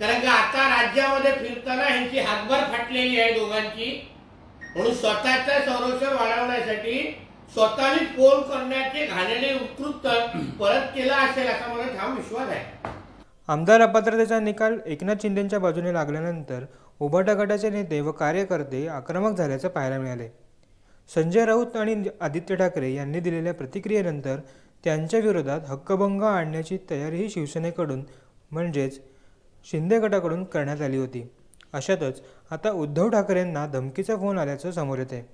कारण की आता राज्यामध्ये फिरताना ह्यांची हातभर फाटलेली आहे दोघांची. म्हणून स्वतःचं संरक्षण वाढवण्यासाठी स्वतःने फोन करण्याचे घाणेरडे उत्कृष्ट परत केलं असेल असा मला ठाम विश्वास आहे. आमदार अपात्रतेचा निकाल एकनाथ शिंदेच्या बाजूने लागल्यानंतर उभाटा गटाचे नेते व कार्यकर्ते आक्रमक झाल्याचं पाहायला मिळाले. संजय राऊत आणि आदित्य ठाकरे यांनी दिलेल्या प्रतिक्रियेनंतर त्यांच्या विरोधात हक्कभंग आणण्याची तयारीही शिवसेनेकडून म्हणजेच शिंदे गटाकडून करण्यात आली होती. अशातच आता उद्धव ठाकरेंना धमकीचा फोन आल्याचं समोर येते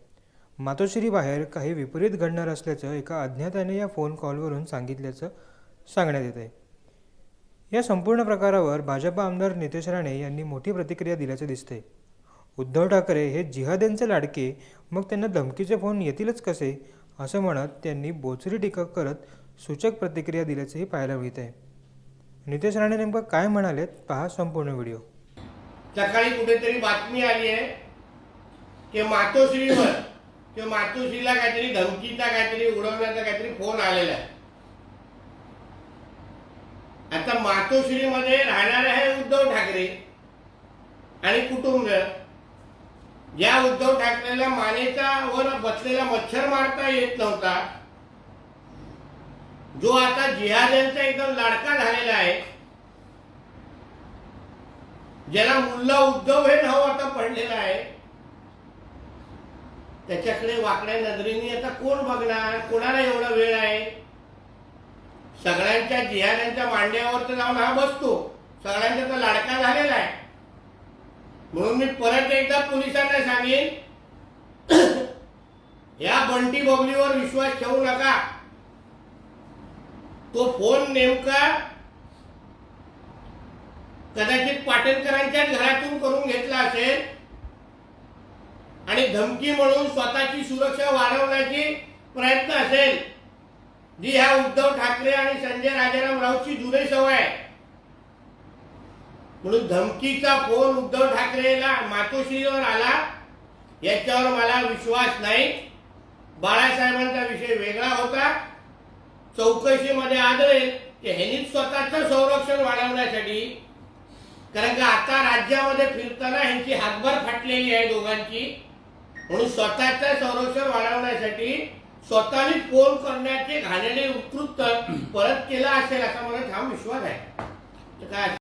मातोश्रीबाहेर काही विपरीत घडणार असल्याचं एका अज्ञाताने या फोन कॉलवरून सांगितल्याचं सांगण्यात येत आहे या संपूर्ण प्रकारावर भाजपा आमदार नितेश राणे यांनी मोठी प्रतिक्रिया दिल्याचं दिसते उद्धव ठाकरे हे जिहाद्यांचे लाडके मग त्यांना धमकीचे फोन येतीलच कसे? असं म्हणत त्यांनी बोचरी टीका करत सूचक प्रतिक्रिया दिल्याचंही पाहायला मिळत आहे नितेश राणे नेमकं काय म्हणालेत? पहा संपूर्ण व्हिडिओ. सकाळी कुठेतरी बातमी आली आहे की मातोश्रीवर किंवा मातोश्रीला काहीतरी धमकीचा काहीतरी उडवण्याचा काहीतरी फोन आलेला आहे. आता मातोश्रीमध्ये राहणारे आहे उद्धव ठाकरे आणि कुटुंब. या उद्धव ठाकरेला मानेचा वर बसलेला मच्छर मारता येत नव्हता. जो आता जिहाद्यांचा एकदम लाडका झालेला आहे ज्याला मुल्ला उद्धव हे नाव आता पडलेलं आहे त्याच्याकडे वाकड्या नजरेने आता कोण बघणार? कोणाला एवढा वेळ आहे? सगळ्यांच्या जिहाद्यांच्या मांड्यावर तर जाऊन हा बसतो. सगळ्यांचा तर लाडका झालेला आहे. म्हणून मी परत एकदा पोलिसांना सांगेन या बंटी बबलीवर विश्वास ठेवू नका. तो फोन नेमका कदाचित पाटणकरांच्याच घरातून करून घेतला असेल आणि धमकी म्हणून स्वतःची सुरक्षा वाढवण्याची प्रयत्न असेल जी ह्या उद्धव ठाकरे आणि संजय राजाराम राऊतची जुनी सवय आहे. म्हणून धमकीचा फोन उद्धव ठाकरेला मातोश्रीवर आला याच्यावर मला विश्वास नाही. बाळासाहेबांचा विषय वेगळा. चौकशीमध्ये आढळेल की ह्यांनी स्वतःचं संरक्षण वाढवण्यासाठी कारण का आता राज्यामध्ये फिरताना ह्यांची हातभार फाटलेली आहे दोघांची. म्हणून स्वतःचं संरक्षण वाढवण्यासाठी स्वतःनेच फोन करण्याचे घालेले उत्कृत परत केलं असेल असा मला ठाम विश्वास आहे. तर काय